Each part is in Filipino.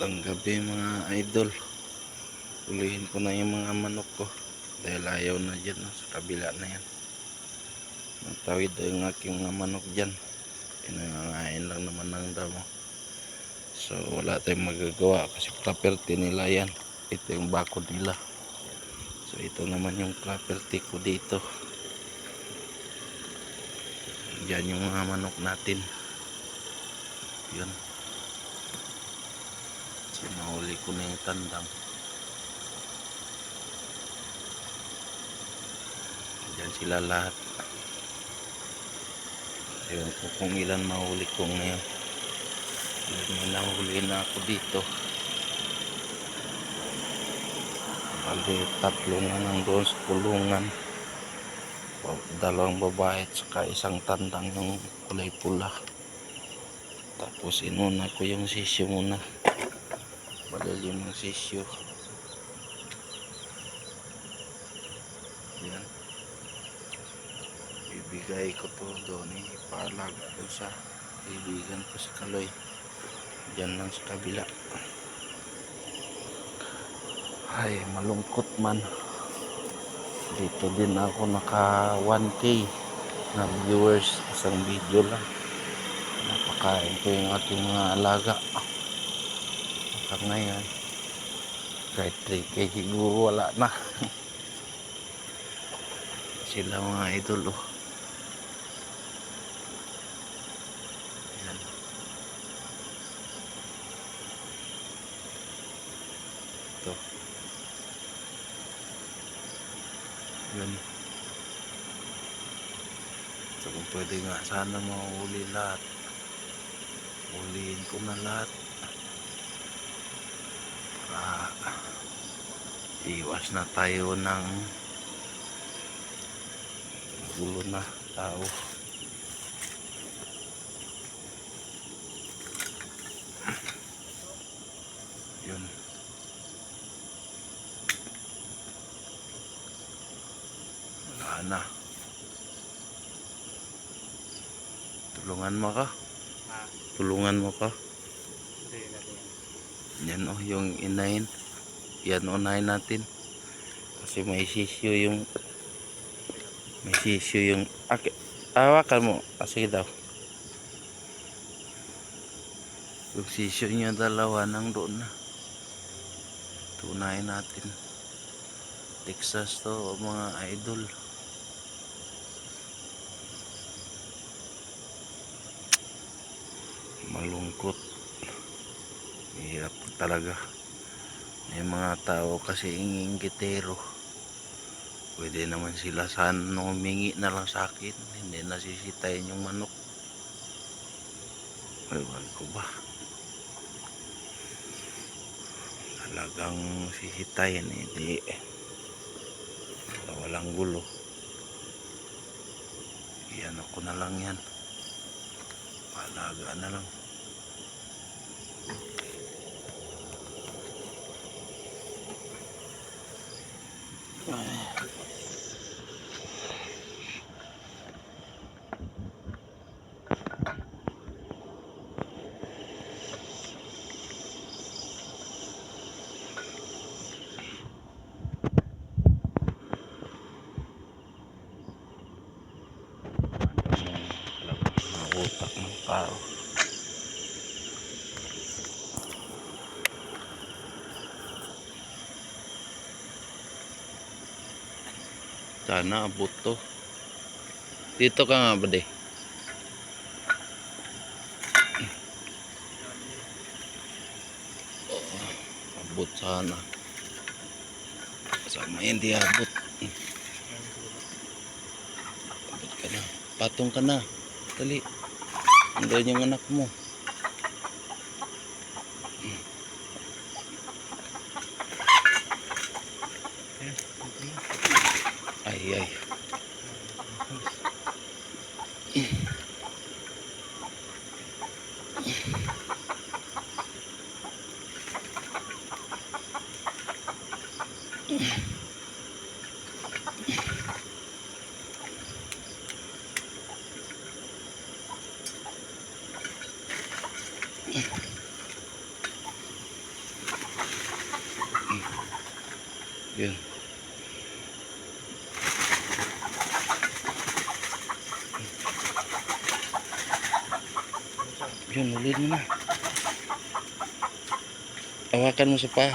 Magandang gabi mga idol. Ulihin ko na yung mga manok ko. Dahil ayaw na dyan. Sa kabila na yan. Natawid na yung aking mga manok dyan. Pinangangain lang naman ng damo. So wala tayong magagawa kasi property nila yan. Ito yung bakod nila. So ito naman yung property ko dito. Yan yung mga manok natin. Yan. Sinahuli ko na yung tandang. Diyan sila lahat. Ewan ko kung ilan mahuli ko ngayon. May nahuli na ako dito. Bali, tatlo na lang doon sa kulungan. Dalawang babae at saka isang tandang yung kulay pula. Tapos inuna ko yung sisyo muna. Malalim ang sisyo. Yan. Ibigay ko to doon eh. Ipalag ko sa kaibigan ko sa Kaloy. Diyan lang sa kabila. Ay, malungkot man. Dito din ako naka 1k na viewers isang video lang. Napakain ko yung ating mga alaga. Hanggang ngayon. Kahit 3k siguro wala na. Sila mga idol oh. Ito. Yan. So kung pwede nga sana mahuli lahat. Huliin ko na lahat. Para iwas na tayo ng gulo na tao. Yun. Wala na. Tulungan mo ka? Ah, Tulungan mo ka? Yan o, yung inahin. Yan unahin natin. Kasi may sisyo yung may sisyo yung Aki, hawakan mo. Ah, sige daw. Yung sisyo niya dalawa nang doon na. Tunayin natin. Texas to mga idol. Malungkot. Hirap talaga. May mga tao kasi ingingitero. Pwede naman sila sana humingi na lang sa akin. Hindi nasisitayin yung manok. Ewan ko ba. Talagang sisitayin. Hindi. Walang gulo. Yan ako na lang yan. Palaga na lang. Mga utak ng tao. Sana abot to. Dito ka nga ba de? Abot sana. Sama hindi abot. Abot ka na. Patong ka na. Dali. Andiyan yung anak mo. Ay, ay. Mm-hmm. Yun, ulit mo na. Hawakan mo sa pa.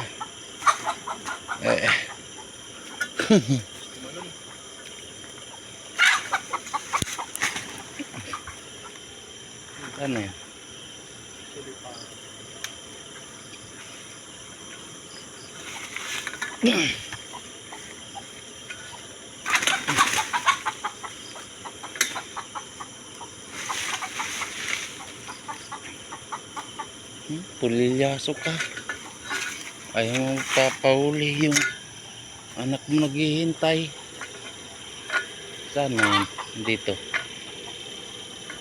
Eh, ano yun? Hmm, pulilyaso ka. Ayaw mo papahuli yung anak mo naghihintay. Saan na yun? Dito.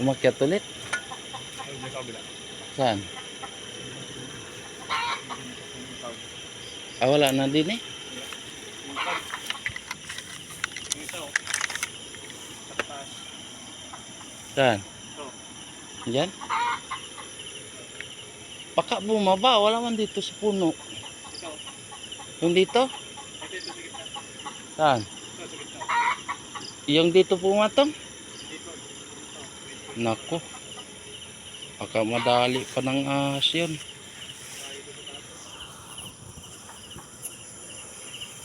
Umakyat ulit? Saan? Ah, wala na din eh. Saan? Ito. Diyan? Baka bumaba. Wala man dito sa puno. Yung dito? Saan? Yung dito pumatong? Dito. Ito. Nako. Baka madali pa ng ahas yun.